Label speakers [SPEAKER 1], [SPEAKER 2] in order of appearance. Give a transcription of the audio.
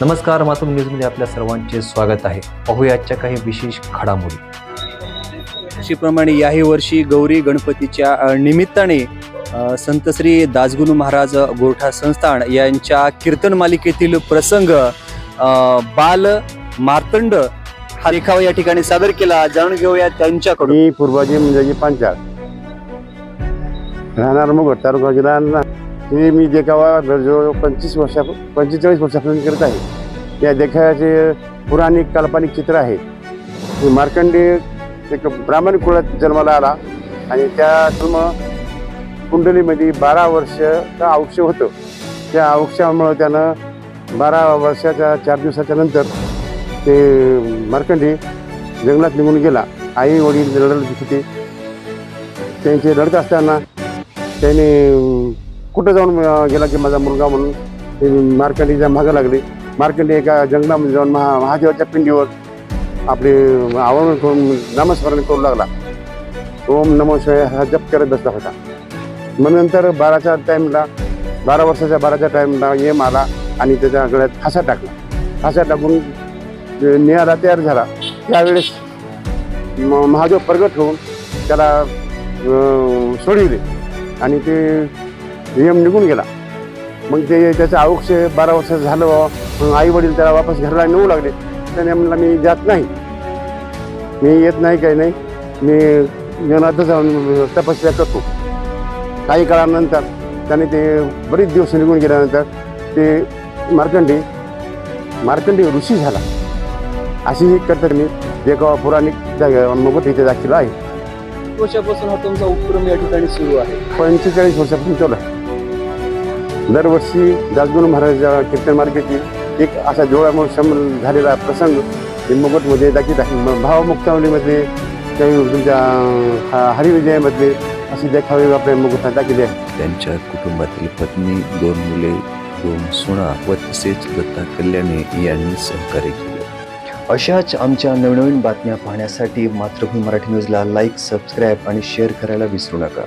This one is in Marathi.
[SPEAKER 1] नमस्कार मातृ न्यूजमध्ये आपल्या सर्वांचे स्वागत आहे. पाहूया आजच्या काही विशेष घडामोडी.
[SPEAKER 2] वर्षीप्रमाणे याही वर्षी गौरी गणपतीच्या निमित्ताने संत श्री दासगुरू महाराज गोरठा संस्थान यांच्या कीर्तन मालिकेतील प्रसंग अ, बाल मार्तंड हा देखावा या ठिकाणी सादर केला. जाणून घेऊया त्यांच्याकडून.
[SPEAKER 3] पूर्वाजी म्हणजे पांचाळ. राहणार मग तालुका जिल्हा हे मी देखावा जवळजवळ पंचवीस वर्षा पंचेचाळीस वर्षापासून करत आहे. या देखाव्याचे पुराणिक काल्पनिक चित्र आहे. हे मार्कंडे एक ब्राह्मण कुळात जन्माला आला आणि त्या जन्म कुंडलीमध्ये बारा वर्षाचं औक्ष होतं. त्या औक्षामुळं त्यानं बारा वर्षाच्या चार दिवसाच्या नंतर ते मार्कंडे जंगलात निघून गेला. आई वडील लढत होते. त्यांचे लढत असताना त्याने कुठं जाऊन गेला की माझा मुलगा म्हणून ते मार्कंडीच्या मागं लागले. मार्कंडी एका जंगलामध्ये जाऊन महा महादेवाच्या पिंडीवर आपले आवरण करून नामस्मरण करू लागला. ओम नमो शिवाय हा जप करत बसला होता. मग नंतर बाराच्या टाईमला बारा वर्षाच्या बाराच्या टाईमला एम आला आणि त्याच्या गळ्यात फासा टाकला. फासा टाकून निळाला तयार झाला. त्यावेळेस म- महादेव प्रगट होऊन त्याला सोडविले. आणि ते नियम निघून गेला. मग ते त्याचं आयुष्य बारा वर्ष झालं आई वडील त्याला वापस घरला नेऊ लागले. त्याने म्हणला मी जात नाही. मी येत नाही काही नाही. मी जनातच जाऊन तपस्या करतो. काही काळानंतर त्याने ते बरेच दिवस निघून गेल्यानंतर ते मार्कंडी मार्कंडी ऋषी झाला. अशी ही कथन मी देखावा पुराणिक मोगट इथे दाखवला आहे.
[SPEAKER 2] वर्षापासून हा तुमचा उपक्रम या ठिकाणी सुरू आहे.
[SPEAKER 3] पंचेचाळीस वर्षापासून चालू आहे. दरवर्षी दासगुरू महाराज कीर्तन मार्गाची एक असा डोळ्यामुळे सम झालेला प्रसंग हे मुगटमध्ये दाखवित आहे. भावमुक्तावलीमध्ये काही तुमच्या हरिविजयामध्ये अशी देखावे आपल्या मुगटात दाखवली आहे.
[SPEAKER 4] त्यांच्या कुटुंबातील पत्नी दोन मुले दोन सुना व तसेच दत्ता कल्याणे यांनी सहकार्य केले.
[SPEAKER 1] अशाच आमच्या नवनवीन बातम्या पाहण्यासाठी मातृभूमी मराठी न्यूजला लाईक सबस्क्राईब आणि शेअर करायला विसरू नका.